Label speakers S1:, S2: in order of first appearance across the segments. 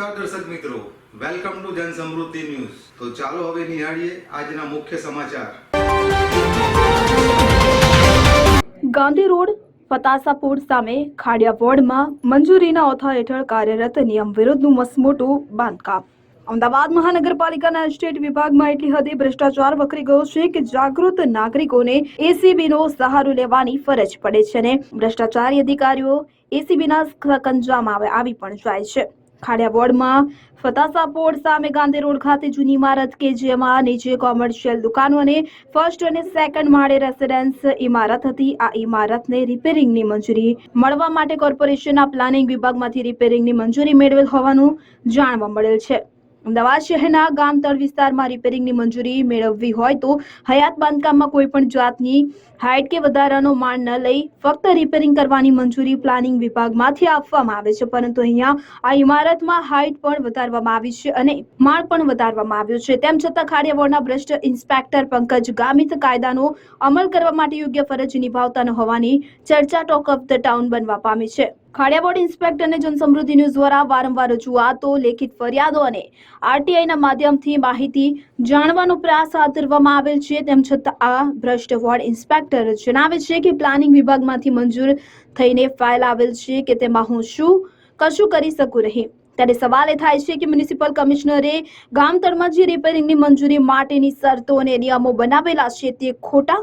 S1: નમસ્કાર દર્શક મિત્રો. વેલકમ ટુ જન સમૃદ્ધિ ન્યૂઝ તો ચાલો હવે નિહાળીએ આજના મુખ્ય સમાચાર.
S2: ગાંધી રોડ, ફતાસાપુર સામે ખાડિયા વોર્ડમાં મંજૂરીના ઓથા હેઠળ કાર્યરત નિયમ વિરુદ્ધનું મસમોટું બાંધકામ. અમદાવાદ મહાનગરપાલિકાના સ્ટેટ વિભાગમાં એટલી હદે ભ્રષ્ટાચાર વકરી ગયો છે કે જાગૃત નાગરિકોને એસીબીનો સહારો લેવાની ફરજ પડે છે અને ભ્રષ્ટાચારી અધિકારીઓ એસીબીના કંજામાં આવે, આવી પણ જાય છે. ખાડિયા વોર્ડમાં ફતાસાપોર સામે ગાંધી રોડ ખાતે જૂની ઇમારત કે જેમાં નીચે કોમર્શિયલ દુકાનો અને ફર્સ્ટ અને સેકન્ડ માળે રેસિડેન્સ ઇમારત હતી. આ ઇમારતને રિપેરિંગની મંજૂરી મળવા માટે કોર્પોરેશનના પ્લાનિંગ વિભાગમાંથી રિપેરિંગની મંજૂરી મેળવેલ હોવાનું જાણવા મળેલ છે. અમદાવાદ શહેરના ગામતળ વિસ્તારમાં રિપેરિંગની મંજૂરી મેળવવી હોય તો હયાત બાંધકામમાં કોઈ પણ જાતની હાઇટ કે વધારાનો માળ ન લઈ ફક્ત રિપેરિંગ કરવાની મંજૂરી પ્લાનિંગ વિભાગમાંથી આપવામાં આવે છે. પરંતુ અહીંયા આ ઇમારતમાં હાઇટ પણ વધારવામાં આવી છે અને માળ પણ વધારવામાં આવ્યો છે. તેમ છતાં ખાડિયા ભ્રષ્ટ ઇન્સ્પેક્ટર પંકજ ગામિત કાયદાનો અમલ કરવા માટે યોગ્ય ફરજ નિભાવતા ન હોવાની ચર્ચા ટોક ઓફ ધ ટાઉન બનવા પામી છે. ખાડિયા બોર્ડ ઇન્સ્પેક્ટર અને જનસમૃદ્ધિ ન્યૂઝ દ્વારા વારંવાર રજૂઆતો, લેખિત ફરિયાદો અને આરટીઆઈના માધ્યમથી માહિતી જાણવાનો પ્રયાસ હાથ ધરવામાં આવેલ છે. તેમ છતાં આ ભ્રષ્ટ વોર્ડ ઇન્સ્પેક્ટર જણાવે છે કે પ્લાનિંગ વિભાગમાંથી મંજૂર થઈને ફાઇલ આવેલ છે કે તેમાં હું શું, કશું કરી શકું નહીં. ત્યારે સવાલ એ થાય છે કે મ્યુનિસિપલ કમિશનરે ગામતળમાં જે રિપેરિંગની મંજૂરી માટેની શરતો અને નિયમો બનાવેલા છે તે ખોટા?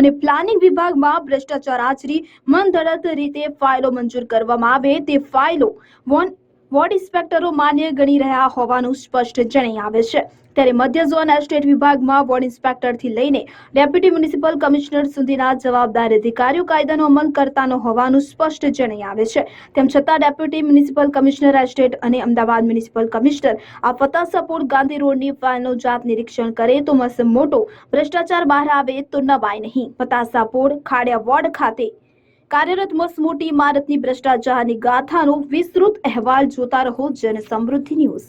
S2: અને પ્લાનિંગ વિભાગમાં ભ્રષ્ટાચાર આચરી મનધડક રીતે ફાઇલો મંજૂર કરવામાં આવે તે ફાઇલો વોન વોર્ડ ઇન્સ્પેક્ટરો માન્ય ગણી રહ્યા હોવાનું સ્પષ્ટ જણાઈ આવે છે. ત્યારે મધ્ય ઝોન એસ્ટેટ વિભાગમાં વોર્ડ ઇન્સ્પેક્ટરથી લઈને ડેપ્યુટી મ્યુનિસિપલ કમિશનર સુધીના જવાબદાર અધિકારીઓ કાયદાનો અમલ કરતા હોવાનું સ્પષ્ટ જણાઈ આવે છે. તેમ છતાં ડેપ્યુટી મ્યુનિસિપલ કમિશનર એસ્ટેટ અને અમદાવાદ મ્યુનિસિપલ કમિશનર આ ફતાસપુર ગાંધી રોડની ફાઇલનું જાત નિરીક્ષણ કરે તો મસ મોટો ભ્રષ્ટાચાર બહાર આવે તો નવાય નહીં. ફતાસાપુર ખાડિયા વોર્ડ ખાતે કાર્યરત મસમોટી ઇમારતની ભ્રષ્ટાચારની ગાથાનો વિસ્તૃત અહેવાલ જોતા રહો જન સમૃદ્ધિ ન્યૂઝ.